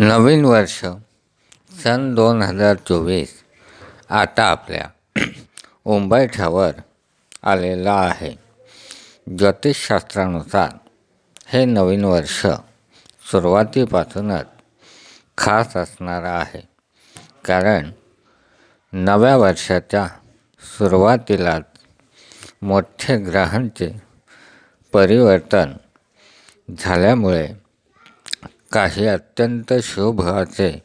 नवीन वर्ष सन दोन हजार चोवीस आता आपल्या उंबरठ्यावर आलेलं आहे. ज्योतिषशास्त्रानुसार हे नवीन वर्ष सुरुवातीपासूनच खास असणार आहे. कारण नव्या वर्षाच्या सुरुवातीलाच मोठे ग्रहांचे परिवर्तन झाल्यामुळे काही अत्यंत शुभ असे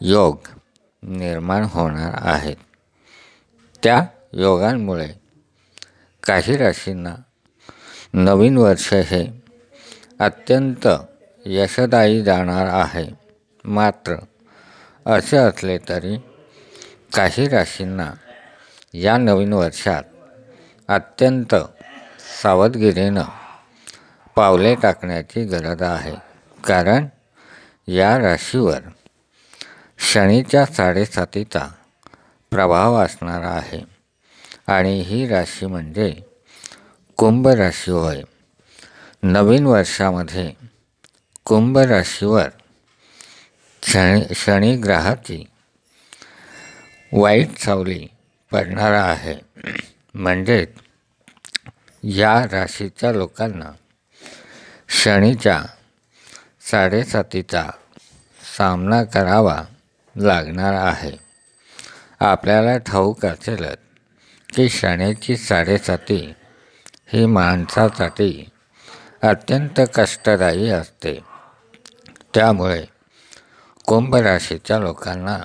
योग निर्माण होणार आहेत. त्या योगांमुळे काही राशींना नवीन वर्ष हे अत्यंत यशदायी जाणार आहे. मात्र असे असले तरी काही राशींना या नवीन वर्षात अत्यंत सावधगिरीनं पावले टाकण्याची गरज आहे. कारण या राशीवर शनीच्या साडेसातीचा प्रभाव असणारा आहे. आणि ही राशी म्हणजे कुंभ राशी होय. नवीन वर्षामध्ये कुंभ राशीवर शनी शनिग्रहाची वाईट सावली पडणारा आहे. म्हणजेच या राशीच्या लोकांना शनीच्या साडेसातीचा सामना करावा लागणार आहे. आपल्याला ठाऊक असेलच की शनीची साडेसाती ही माणसासाठी अत्यंत कष्टदायी असते. त्यामुळे कुंभ राशीच्या लोकांना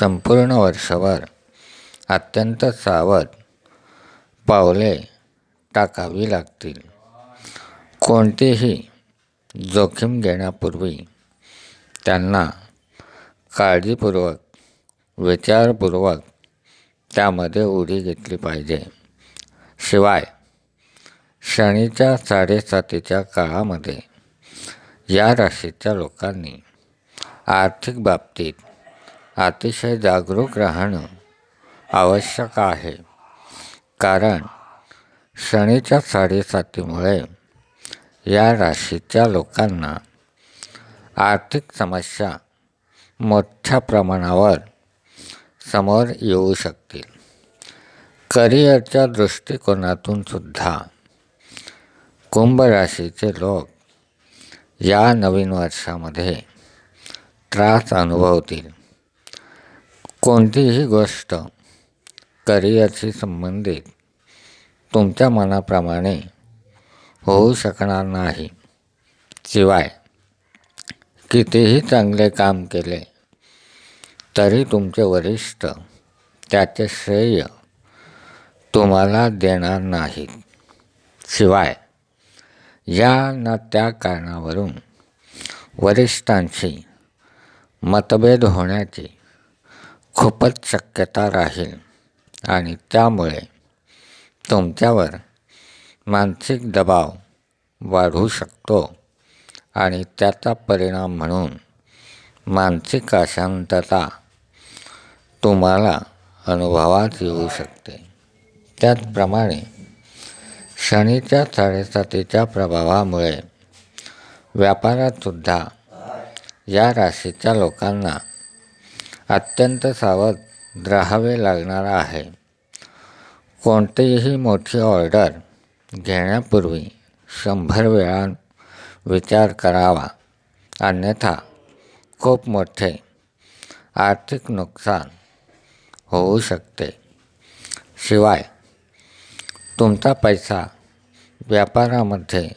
संपूर्ण वर्षभर अत्यंत सावध पावले टाकावी लागतील. कोणतेही जोखीम घेण्यापूर्वी त्यांना काळजीपूर्वक विचारपूर्वक त्यामध्ये उडी घेतली पाहिजे. शिवाय शनीच्या साडेसातीच्या काळामध्ये या राशीच्या लोकांनी आर्थिक बाबतीत अतिशय जागरूक राहणं आवश्यक आहे. कारण शनीच्या साडेसातीमुळे या राशीच्या लोकांना आर्थिक समस्या मोठ्या प्रमाणावर समोर येऊ शकतील. करिअरच्या दृष्टिकोनातून सुद्धा कुंभ राशीचे लोक या नवीन वर्षामध्ये त्रास अनुभवतील. कोणतीही गोष्ट करिअरशी संबंधित तुमच्या मनाप्रमाणे होऊ शकणार नाही. शिवाय कितीही चांगले काम केले तरी तुमचे वरिष्ठ त्याचे श्रेय तुम्हाला देणार नाहीत. शिवाय या ना त्या कारणावरून वरिष्ठांशी मतभेद होण्याची खूपच शक्यता राहील आणि त्यामुळे तुमच्यावर मानसिक दबाव वाढू शकतो आणि त्याचा परिणाम म्हणून मानसिक अशांतता तुम्हाला अनुभवात येऊ शकते. त्याचप्रमाणे शनीच्या साडेसातीच्या प्रभावामुळे व्यापारातसुद्धा या राशीच्या लोकांना अत्यंत सावध राहावे लागणार आहे. कोणतीही मोठी ऑर्डर घेण्यापूर्वी शंभर वेळा विचार करावा. अन्यथा खूप मोठे आर्थिक नुकसान होऊ शकते. शिवाय तुमचा पैसा व्यापारामध्ये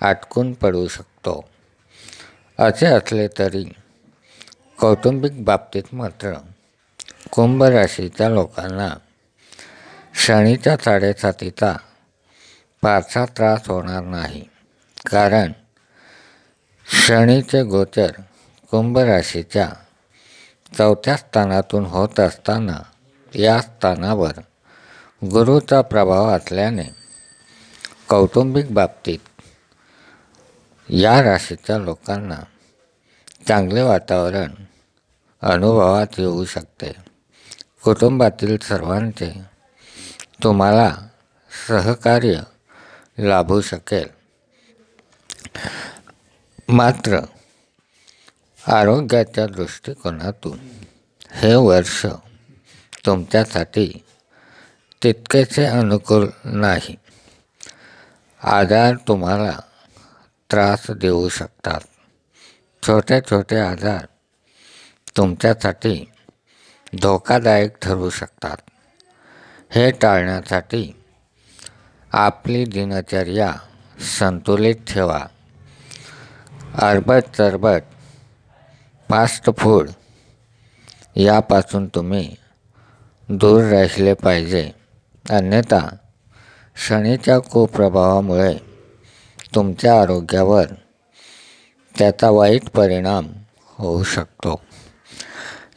अटकून पडू शकतो. असे असले तरी कौटुंबिक बाबतीत मात्र कुंभ राशीच्या लोकांना शनीच्या साडेसातीचा फारसा त्रास होणार नाही. कारण शनीचे गोचर कुंभ राशीच्या चौथ्या स्थानातून होत असताना या स्थानावर गुरुचा प्रभाव असल्याने कौटुंबिक बाबतीत या राशीच्या लोकांना चांगले वातावरण अनुभवात येऊ शकते. कुटुंबातील सर्वांचे तुम्हाला सहकार्य लाभू शकेल. मात्र आरोग्याच्या दृष्टिकोनातून हे वर्ष तुमच्यासाठी तितकेसे अनुकूल नाही. आजार तुम्हाला त्रास देऊ शकतात. छोटे छोटे आजार तुमच्यासाठी धोकादायक ठरू शकतात. हे टाळण्यासाठी आपली दिनचर्या संतुलित ठेवा. अरबत चरबट फास्ट फूड यापासून तुम्ही दूर राहिले पाहिजे. अन्यथा शनीच्या कुप्रभावामुळे तुमच्या आरोग्यावर त्याचा वाईट परिणाम होऊ शकतो.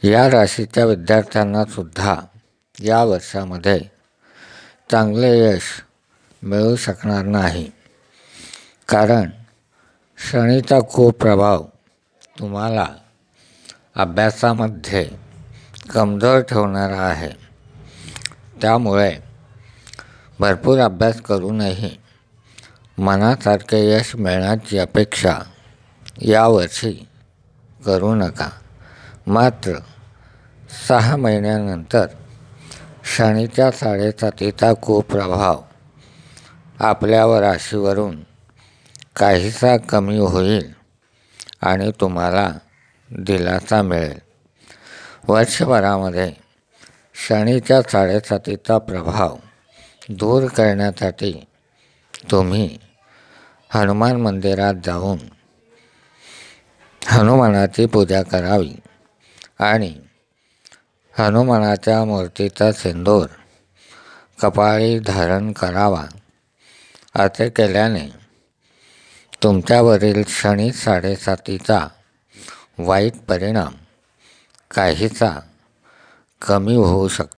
या राशीच्या विद्यार्थ्यांनासुद्धा या वर्षामध्ये चांगले यश मिळू शकणार नाही. कारण शनीचा खूप प्रभाव तुम्हाला अभ्यासामध्ये कमजोर ठेवणारा आहे. त्यामुळे भरपूर अभ्यास करूनही मनासारखे यश मिळण्याची अपेक्षा यावर्षी करू नका. मात्र सहा महिन्यानंतर शनीच्या साडेसातीचा कुप्रभाव आपल्या राशीवरून काहीसा कमी होईल आणि तुम्हाला दिलासा मिळेल. वर्षभरामध्ये शनीच्या साडेसातीचा प्रभाव दूर करण्यासाठी तुम्ही हनुमान मंदिरात जाऊन हनुमानाची पूजा करावी आणि हनुमानाच्या मूर्तीचा सिंदूर कपाळी धारण करावा. असे केल्याने तुमच्यावरील शनी साडेसातीचा वाईट परिणाम काहीसा कमी होऊ शकतो.